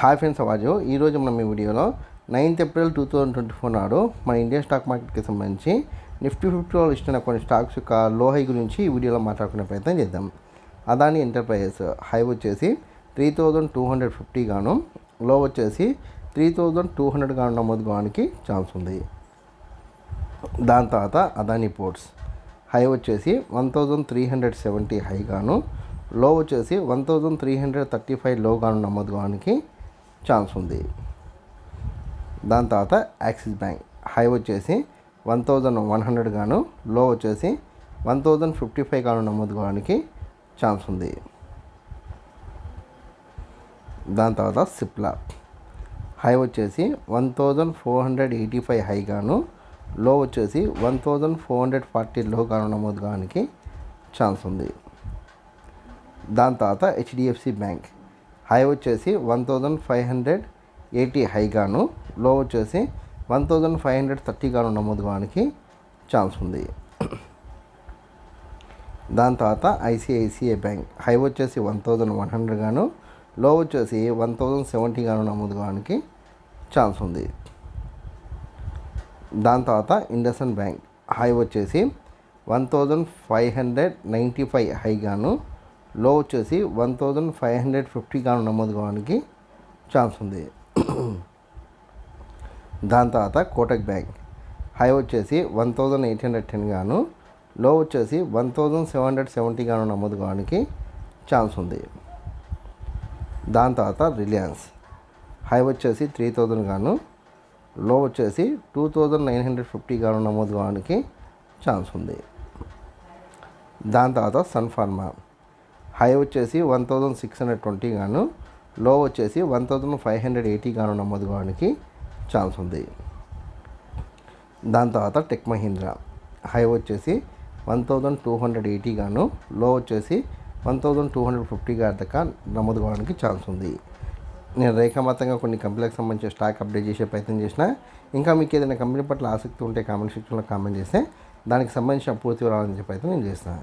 Hi friends అవాజు ఈరోజు మనం ఈ వీడియోలో ninth April two thousand twenty four నాడు మన ఇండియన్ స్టాక్ మార్కెట్కి సంబంధించి నిఫ్టీ ఫిఫ్టీలో ఇష్టమైన కొన్ని స్టాక్స్ యొక్క లో హై గురించి ఈ వీడియోలో మాట్లాడుకునే ప్రయత్నం చేద్దాం. అదాని ఎంటర్ప్రైజెస్ హై వచ్చేసి three thousand two hundred fifty గాను లో వచ్చేసి త్రీ థౌజండ్ టూ హండ్రెడ్ గాను నమోదు కావడానికి ఛాన్స్ ఉంది. దాని తర్వాత అదాని పోర్ట్స్ హై వచ్చేసి one thousand three hundred seventy high గాను లో వచ్చేసి one thousand three hundred thirty ఫైవ్లో గాను నమోదు కావడానికి ఛాన్స్ ఉంది. దాని తర్వాత యాక్సిస్ బ్యాంక్. హై వచ్చేసి వన్ థౌజండ్ వన్ హండ్రెడ్ గాను లో వచ్చేసి వన్ థౌజండ్ ఫిఫ్టీ ఫైవ్ గాను నమోదు కావడానికి ఛాన్స్ ఉంది. దాని తర్వాత సిప్లా. హై వచ్చేసి one thousand four hundred eighty five high గాను లో వచ్చేసి one thousand four hundred forty low గాను నమోదు కావడానికి ఛాన్స్ ఉంది. దాని తర్వాత హెచ్డిఎఫ్సి బ్యాంక్. హై వచ్చేసి one thousand five hundred eighty హైగాను low వచ్చేసి one thousand five hundred thirty గాను నమోదు కావడానికి ఛాన్స్ ఉంది. దాని తర్వాత ఐసిఐసిఐ బ్యాంక్ హై వచ్చేసి వన్ థౌజండ్ వన్ హండ్రెడ్ గాను లో వచ్చేసి వన్ థౌజండ్ సెవెంటీ గాను నమోదు కావడానికి ఛాన్స్ ఉంది. దాని తర్వాత ఇండస్ఇండ్ బ్యాంక్ హై వచ్చేసి one thousand five hundred ninety five high గాను లో వచ్చేసి one thousand five hundred fifty గాను నమోదు కావడానికి ఛాన్స్ ఉంది. దాని తర్వాత కోటక్ బ్యాంక్. హై వచ్చేసి one thousand eight hundred ten గాను లో వచ్చేసి one thousand seven hundred seventy గాను నమోదు కావడానికి ఛాన్స్ ఉంది. దాని తర్వాత రిలయన్స్. హై వచ్చేసి త్రీ థౌజండ్ గాను లో వచ్చేసి two thousand nine hundred fifty గాను నమోదు కావడానికి ఛాన్స్ ఉంది. దాని తర్వాత సన్ ఫార్మా. హై వచ్చేసి one thousand six hundred twenty గాను లో వచ్చేసి one thousand five hundred eighty గాను నమోదు కావడానికి ఛాన్స్ ఉంది. దాని తర్వాత టెక్ మహీంద్రా. హై వచ్చేసి one thousand two hundred eighty గాను లో వచ్చేసి one thousand two hundred fifty గారి దాకా నమోదు కావడానికి ఛాన్స్ ఉంది. నేను రేఖామాతంగా కొన్ని కంపెనీలకు సంబంధించిన స్టాక్ అప్డేట్ చేసే ప్రయత్నం చేసిన ఇంకా మీకు ఏదైనా కంపెనీ పట్ల ఆసక్తి ఉంటే కామెంట్ సెక్షన్లో కామెంట్ చేస్తే దానికి సంబంధించిన పూర్తి వివరాలు ప్రయత్నం నేను చేస్తాను.